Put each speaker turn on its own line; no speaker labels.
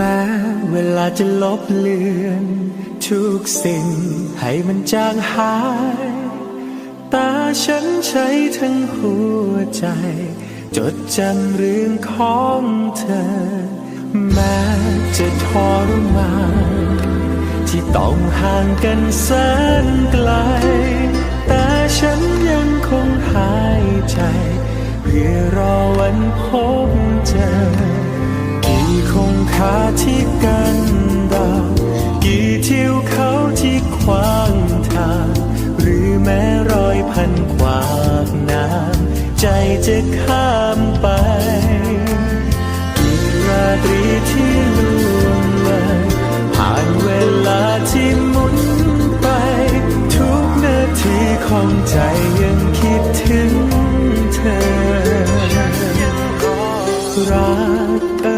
แม้เวลาจะลบเลือน ทุกสิ่งให้มันจางหาย ตาฉันใช้ทั้งหัวใจ จดจำเรื่องของเธอ แม้จะทรมานที่ต้องห่างกันแสนไกล แต่ฉันยังคงหายใจ เพื่อรอวันพบเจอ ที่กันเรากี่ทิวเขาที่ขวางทางหรือแม้รอยพันขวากน้ำใจจะข้ามไปกี่ราตรีที่ล่วงเลยผ่านเวลาที่หมุนไป ทุกนาทีของใจยังคิดถึงเธอรักเอ่